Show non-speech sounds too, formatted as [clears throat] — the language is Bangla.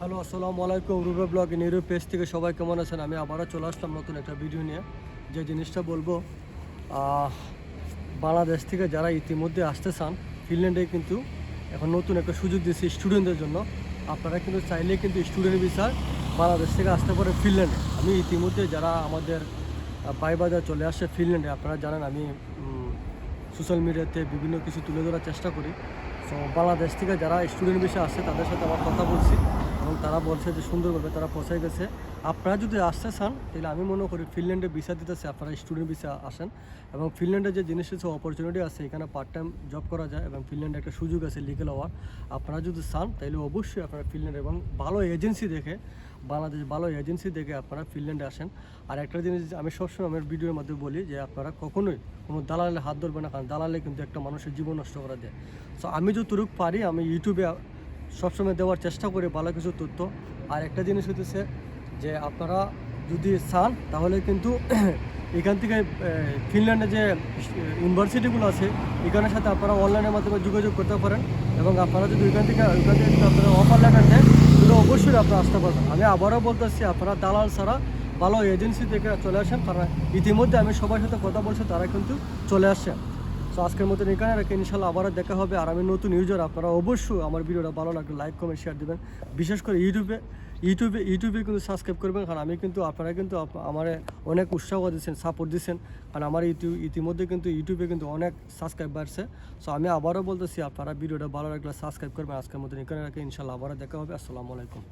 হ্যালো, আসসালামু আলাইকুম। রুবে ব্লগ নিরু পেজ থেকে সবাই কেমন আছেন? আমি আবারও চলে আসলাম নতুন একটা ভিডিও নিয়ে। যে জিনিসটা বলব বাংলাদেশ থেকে যারা ইতিমধ্যে আসতে চান, ফিনল্যান্ডে কিন্তু এখন নতুন একটা সুযোগ দিয়েছে স্টুডেন্টদের জন্য। আপনারা কিন্তু চাইলে কিন্তু স্টুডেন্ট ভিসার বাংলাদেশ থেকে আসতে পারে ফিনল্যান্ডে। আমি ইতিমধ্যে যারা আমাদের বাই বাজার চলে আসে ফিনল্যান্ডে, আপনারা জানেন আমি সোশ্যাল মিডিয়াতে বিভিন্ন কিছু তুলে ধরার চেষ্টা করি। তো বাংলাদেশ থেকে যারা স্টুডেন্ট বিষয়ে আসছে তাদের সাথে আমার কথা বলছি। এবং তারা বলছে যে সুন্দরভাবে তারা পৌঁছে গেছে। আপনারা যদি আসতে চান, তাহলে আমি মনে করি ফিনল্যান্ডে ভিসা দিতেছে, আপনারা স্টুডেন্ট ভিসা আসেন। এবং ফিনল্যান্ডে যে জিনিস আছে অপরচুনিটি আছে, এখানে পার্ট টাইম জব করা যায় এবং ফিনল্যান্ডে একটা সুযোগ আছে লিগেল হওয়ার আপনারা যদি চান, তাহলে অবশ্যই আপনারা ফিনল্যান্ড এবং ভালো এজেন্সি দেখে, বাংলাদেশ ভালো এজেন্সি দেখে আপনারা ফিনল্যান্ডে আসেন। আর একটা জিনিস আমি সবসময় আমার ভিডিওর মধ্যে বলি, যে আপনারা কখনোই কোনো দালালে হাত ধরবেন না, কারণ দালালে কিন্তু একটা মানুষের জীবন নষ্ট করা দেয় সো আমি যতটুকু পারি, আমি ইউটিউবে সবসময় দেওয়ার চেষ্টা করি ভালো কিছু তথ্য। আর একটা জিনিস হতেছে যে আপনারা যদি চান, তাহলে কিন্তু [clears throat] এখান থেকে ফিনল্যান্ডে যে ইউনিভার্সিটিগুলো আছে, এখানের সাথে আপনারা অনলাইনের মাধ্যমে যোগাযোগ করতে পারেন এবং আপনারা যদি ওইখান থেকে ওইখান থেকে আপনারা অফার লেটার দেন তাহলে অবশ্যই আপনারা আসতে পারবেন। আমি আবারও বলতেছি, আপনারা দালাল ছাড়া ভালো এজেন্সি থেকে চলে আসেন, কারণ ইতিমধ্যে আমি সবার সাথে কথা বলছি, তারা কিন্তু চলে আসছে তো আজকের মতন এখানে রেখে। ইনশাল্লাহ আবারও দেখা হবে আর আমি নতুন ইউজার, আপনারা অবশ্যই আমার ভিডিওটা ভালো লাগলে লাইক, কমেন্ট শেয়ার দেবেন। বিশেষ করে ইউটিউবে ইউটিউবে ইউটিউবে কিন্তু সাবস্ক্রাইব করবেন, কারণ আমি কিন্তু, আপনারা কিন্তু আমার অনেক উৎসাহ দিচ্ছেন সাপোর্ট দিচ্ছেন। কারণ আমার ইউটিউব ইতিমধ্যে কিন্তু ইউটিউবে কিন্তু অনেক সাবস্ক্রাইব বাড়ছে। সো আমি আবারও বলতেছি, আপনারা ভিডিওটা ভালো লাগলে সাবস্ক্রাইব করবেন। আজকের মতন এখানে রেখে। ইনশাল্লাহ আবারও দেখা হবে। আসসালামু আলাইকুম।